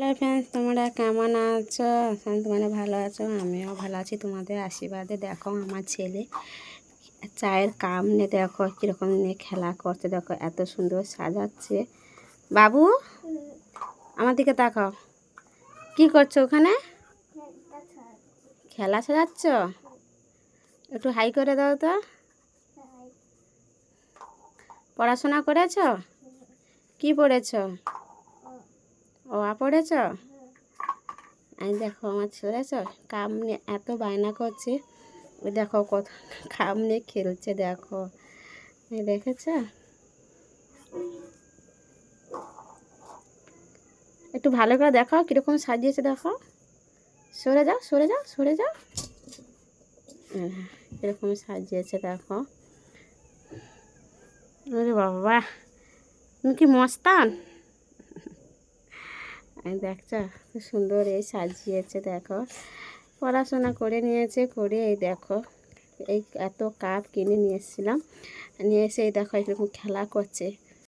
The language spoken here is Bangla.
হ্যালো ফ্রেন্ডস তোমরা কেমন আছো? এখন তোমরা ভালো আছো, আমিও ভালো আছি। তোমাদের আশীর্বাদে দেখো আমার ছেলে চায়ের কাম নিয়ে দেখো, কীরকম নিয়ে খেলা করছে। দেখো এত সুন্দর সাজাচ্ছে। বাবু, আমার দিকে তাকাও। কি করছ ওখানে? খেলা সাজাচ্ছ? একটু হাই করে দাও তো। পড়াশোনা করেছ? কি পড়েছো? ও আ পড়েছ? আমি দেখো, আমার ছেলে ছ কাম নিয়ে এত বায়না করছে। দেখো, কত কাম নিয়ে খেলছে, দেখো। দেখেছ? একটু ভালো করে দেখো কীরকম সাজিয়েছে, দেখো। সরে যাও সরে যাও সরে যাও। এরকম সাজিয়েছে, দেখো। আরে বাবা, তুমি কি মস্তান? দেখছ সুন্দর এই সাজিয়েছে, দেখো। পড়াশোনা করে নিয়েছে, করে এই দেখো, এই এত কাপ কিনে নিয়ে এসেছিলাম। নিয়ে এসে এই দেখো, এরকম খেলা করছে।